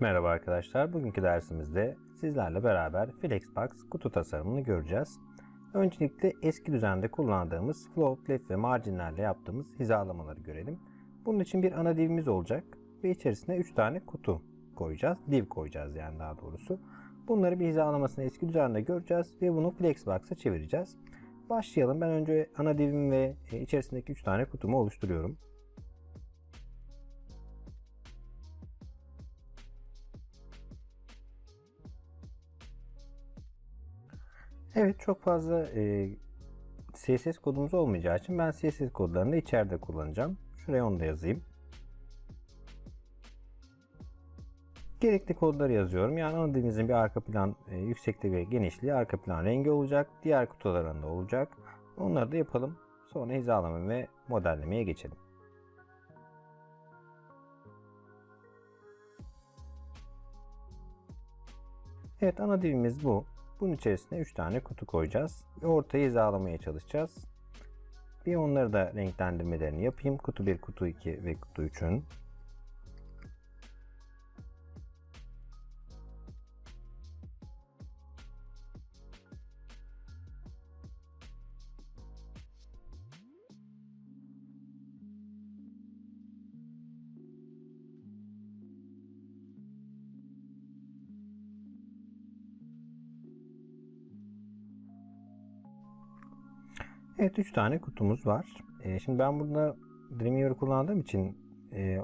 Merhaba arkadaşlar. Bugünkü dersimizde sizlerle beraber Flexbox kutu tasarımını göreceğiz. Öncelikle eski düzende kullandığımız float, left ve marjinlerle yaptığımız hizalamaları görelim. Bunun için bir ana divimiz olacak ve içerisine 3 tane kutu koyacağız. Div koyacağız yani daha doğrusu. Bunları bir hizalamasını eski düzende göreceğiz ve bunu Flexbox'a çevireceğiz. Başlayalım. Ben önce ana divim ve içerisindeki 3 tane kutumu oluşturuyorum. Evet çok fazla e, CSS kodumuz olmayacağı için ben CSS kodlarını da içeride kullanacağım. Şuraya onu da yazayım. Gerekli kodları yazıyorum. Yani ana dilimizin bir arka plan e, yüksekliği ve genişliği arka plan rengi olacak. Diğer kutuların da olacak. Onları da yapalım. Sonra hizalama ve modellemeye geçelim. Evet ana divimiz bu. Bunun içerisine 3 tane kutu koyacağız. Ve ortayı hizalamaya çalışacağız. Bir onları da renklendirmelerini yapayım. Kutu 1, kutu 2 ve kutu 3'ün. Evet 3 tane kutumuz var. E, şimdi ben burada Dreamweaver kullandığım için e,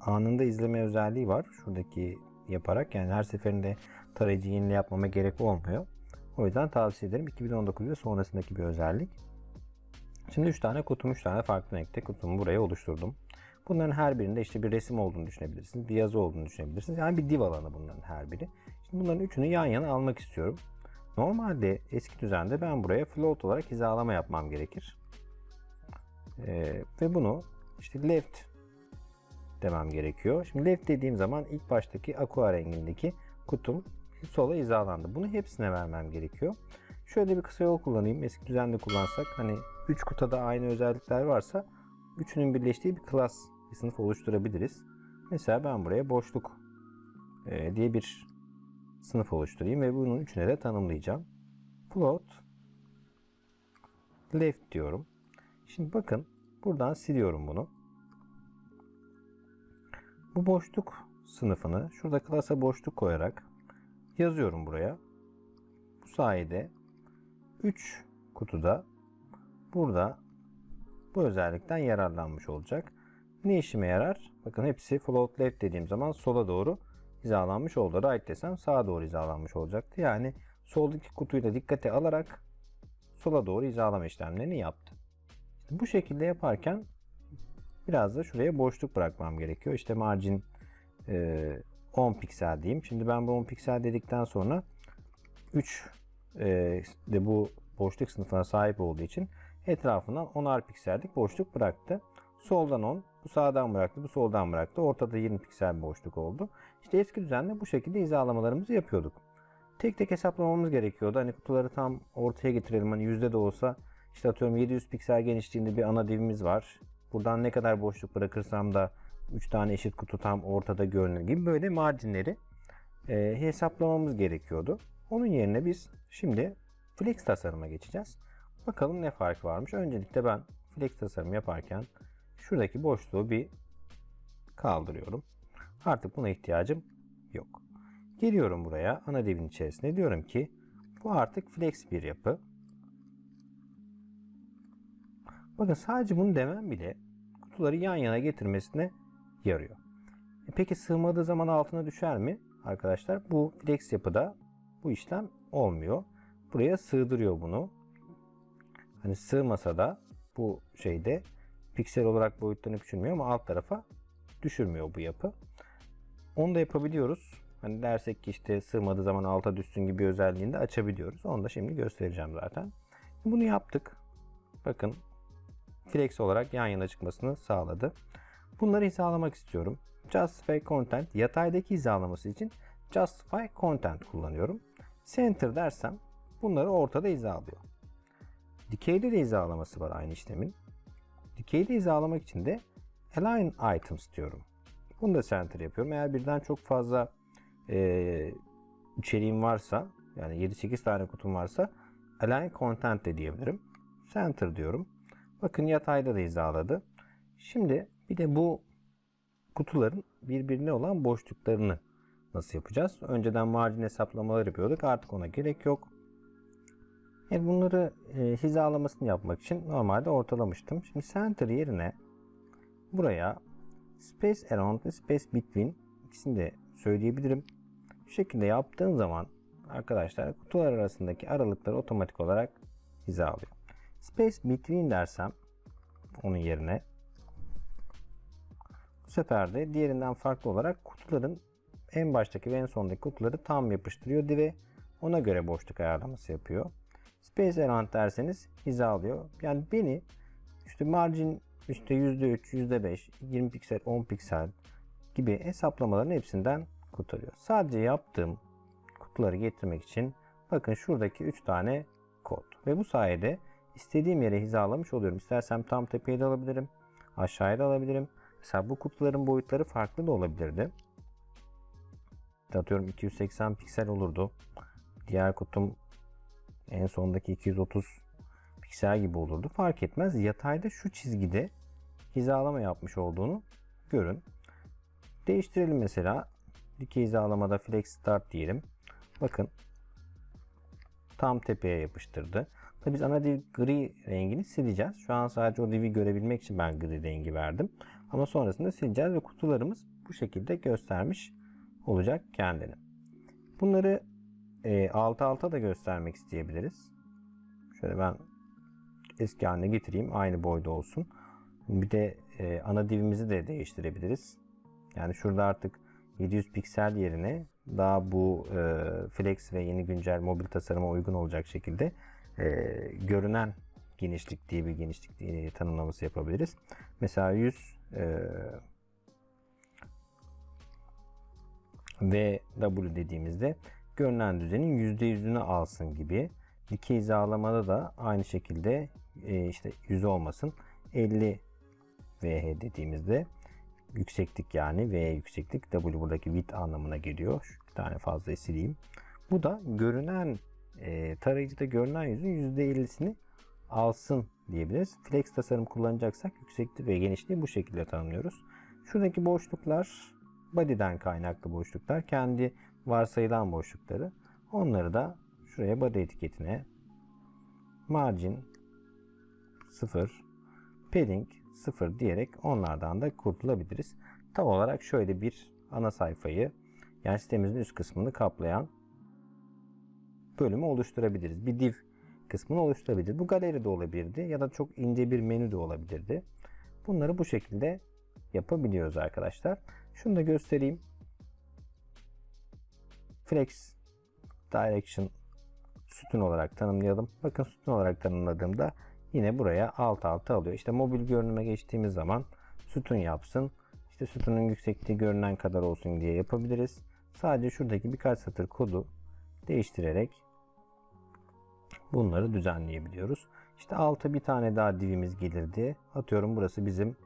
anında izleme özelliği var. Şuradaki yaparak yani her seferinde tarayıcı yenile yapmama gerek olmuyor. O yüzden tavsiye ederim. 2019 ve sonrasındaki bir özellik. Şimdi 3 tane kutum, 3 tane farklı renkte kutumu buraya oluşturdum. Bunların her birinde işte bir resim olduğunu düşünebilirsiniz. Bir yazı olduğunu düşünebilirsiniz. Yani bir div alanı bunların her biri. Şimdi bunların üçünü yan yana almak istiyorum. Normalde eski düzende ben buraya float olarak hizalama yapmam gerekir. Ee, ve bunu işte left demem gerekiyor. Şimdi left dediğim zaman ilk baştaki aqua rengindeki kutum sola hizalandı. Bunu hepsine vermem gerekiyor. Şöyle bir kısa yol kullanayım. Eski düzende kullansak hani 3 kutada aynı özellikler varsa üçünün birleştiği bir klas, bir sınıf oluşturabiliriz. Mesela ben buraya boşluk e, diye bir sınıf oluşturayım ve bunun üçüne de tanımlayacağım. Float left diyorum. Şimdi bakın buradan siliyorum bunu. Bu boşluk sınıfını şurada klasa boşluk koyarak yazıyorum buraya. Bu sayede 3 kutuda burada bu özellikten yararlanmış olacak. Ne işime yarar? Bakın hepsi float left dediğim zaman sola doğru hizalanmış oldu. Right desem sağa doğru hizalanmış olacaktı. Yani soldaki kutuyu da dikkate alarak sola doğru hizalama işlemlerini yaptı. İşte bu şekilde yaparken biraz da şuraya boşluk bırakmam gerekiyor. İşte margin e, 10 piksel diyeyim. Şimdi ben bu 10 piksel dedikten sonra 3 e, de bu boşluk sınıfına sahip olduğu için etrafından 10'ar piksellik boşluk bıraktı. Soldan 10, bu sağdan bıraktı, bu soldan bıraktı. Ortada 20 piksel bir boşluk oldu. İşte eski düzenle bu şekilde hizalamalarımızı yapıyorduk. Tek tek hesaplamamız gerekiyordu. Hani kutuları tam ortaya getirelim. Hani yüzde de olsa işte atıyorum 700 piksel genişliğinde bir ana divimiz var. Buradan ne kadar boşluk bırakırsam da 3 tane eşit kutu tam ortada görünür gibi böyle marjinleri e, hesaplamamız gerekiyordu. Onun yerine biz şimdi flex tasarıma geçeceğiz. Bakalım ne fark varmış. Öncelikle ben flex tasarım yaparken şuradaki boşluğu bir kaldırıyorum. Artık buna ihtiyacım yok. Geliyorum buraya ana divin içerisine diyorum ki bu artık flex bir yapı. Bakın sadece bunu demem bile kutuları yan yana getirmesine yarıyor. E peki sığmadığı zaman altına düşer mi? Arkadaşlar bu flex yapıda bu işlem olmuyor. Buraya sığdırıyor bunu. Hani sığmasa da bu şeyde piksel olarak boyutlarını küçülmüyor ama alt tarafa düşürmüyor bu yapı. Onu da yapabiliyoruz. Hani dersek ki işte sığmadığı zaman alta düşsün gibi özelliğini de açabiliyoruz. Onu da şimdi göstereceğim zaten. Bunu yaptık. Bakın flex olarak yan yana çıkmasını sağladı. Bunları hizalamak istiyorum. Justify Content yataydaki hizalaması için Justify Content kullanıyorum. Center dersem bunları ortada hizalıyor. Dikeyde de hizalaması var aynı işlemin. Dikeyde hizalamak için de Align Items diyorum. Bunu da center yapıyorum. Eğer birden çok fazla e, içeriğim varsa yani 7-8 tane kutum varsa align content de diyebilirim. Center diyorum. Bakın yatayda da hizaladı. Şimdi bir de bu kutuların birbirine olan boşluklarını nasıl yapacağız? Önceden margin hesaplamaları yapıyorduk. Artık ona gerek yok. Evet, bunları e, hizalamasını yapmak için normalde ortalamıştım. Şimdi center yerine buraya space around ve space between ikisini de söyleyebilirim. Bu şekilde yaptığım zaman arkadaşlar kutular arasındaki aralıkları otomatik olarak hizalıyor. Space between dersem onun yerine bu sefer de diğerinden farklı olarak kutuların en baştaki ve en sondaki kutuları tam yapıştırıyor ve ona göre boşluk ayarlaması yapıyor. Space Around derseniz hizalıyor. Yani beni işte margin işte %3, %5, 20 piksel, 10 piksel gibi hesaplamaların hepsinden kurtarıyor. Sadece yaptığım kutuları getirmek için bakın şuradaki 3 tane kod. Ve bu sayede istediğim yere hizalamış oluyorum. İstersem tam tepeye de alabilirim. Aşağıya da alabilirim. Mesela bu kutuların boyutları farklı da olabilirdi. Atıyorum 280 piksel olurdu. Diğer kutum en sondaki 230 piksel gibi olurdu. Fark etmez. Yatayda şu çizgide hizalama yapmış olduğunu görün. Değiştirelim mesela. Dikey hizalamada flex start diyelim. Bakın tam tepeye yapıştırdı. Tabii biz ana div gri rengini sileceğiz. Şu an sadece o divi görebilmek için ben gri rengi verdim. Ama sonrasında sileceğiz ve kutularımız bu şekilde göstermiş olacak kendini. Bunları e, alt alta da göstermek isteyebiliriz. Şöyle ben eski haline getireyim. Aynı boyda olsun. Bir de e, ana divimizi de değiştirebiliriz. Yani şurada artık 700 piksel yerine daha bu e, flex ve yeni güncel mobil tasarıma uygun olacak şekilde e, görünen genişlik diye bir genişlik diye tanımlaması yapabiliriz. Mesela 100 e, ve W dediğimizde görünen düzenin %100'ünü alsın gibi. Dikey hizalamada da aynı şekilde e, işte 100 olmasın 50 VH dediğimizde yükseklik yani V yükseklik W buradaki width anlamına geliyor. Şu bir tane fazla sileyim. Bu da görünen e, tarayıcıda görünen yüzün %50'sini alsın diyebiliriz. Flex tasarım kullanacaksak yüksekliği ve genişliği bu şekilde tanımlıyoruz. Şuradaki boşluklar body'den kaynaklı boşluklar. Kendi varsayılan boşlukları. Onları da şuraya body etiketine margin 0 padding 0 diyerek onlardan da kurtulabiliriz. Tam olarak şöyle bir ana sayfayı yani sitemizin üst kısmını kaplayan bölümü oluşturabiliriz. Bir div kısmını oluşturabiliriz. Bu galeri de olabilirdi ya da çok ince bir menü de olabilirdi. Bunları bu şekilde yapabiliyoruz arkadaşlar. Şunu da göstereyim. Flex Direction sütun olarak tanımlayalım. Bakın sütun olarak tanımladığımda yine buraya alt alta alıyor. İşte mobil görünüme geçtiğimiz zaman sütun yapsın. İşte sütunun yüksekliği görünen kadar olsun diye yapabiliriz. Sadece şuradaki birkaç satır kodu değiştirerek bunları düzenleyebiliyoruz. İşte alta bir tane daha divimiz gelirdi. Atıyorum burası bizim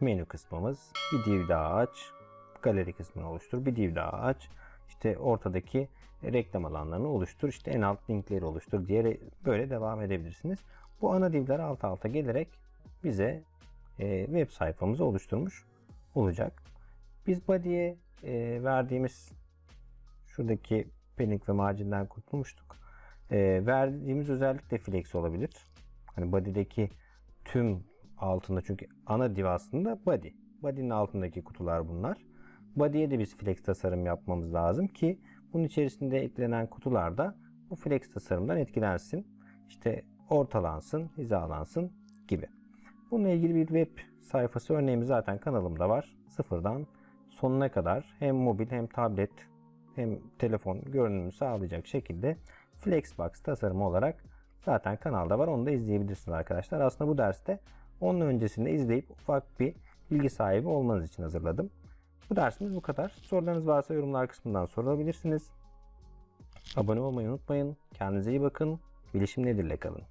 menü kısmımız. Bir div daha aç. Galeri kısmını oluştur. Bir div daha aç. İşte ortadaki reklam alanlarını oluştur. İşte en alt linkleri oluştur diye böyle devam edebilirsiniz. Bu ana divler alt alta gelerek bize e, web sayfamızı oluşturmuş olacak. Biz body'ye e, verdiğimiz şuradaki padding ve marginden kurtulmuştuk. E, verdiğimiz özellik de flex olabilir. Hani body'deki tüm altında çünkü ana div aslında body. Body'nin altındaki kutular bunlar. Body'ye de biz flex tasarım yapmamız lazım ki bunun içerisinde eklenen kutular da bu flex tasarımdan etkilensin. İşte ortalansın, hizalansın gibi. Bununla ilgili bir web sayfası örneğimiz zaten kanalımda var. Sıfırdan sonuna kadar hem mobil hem tablet hem telefon görünümü sağlayacak şekilde Flexbox tasarımı olarak zaten kanalda var. Onu da izleyebilirsiniz arkadaşlar. Aslında bu derste onun öncesinde izleyip ufak bir bilgi sahibi olmanız için hazırladım. Bu dersimiz bu kadar. Sorularınız varsa yorumlar kısmından sorabilirsiniz. Abone olmayı unutmayın. Kendinize iyi bakın. Bilişim nedirle kalın.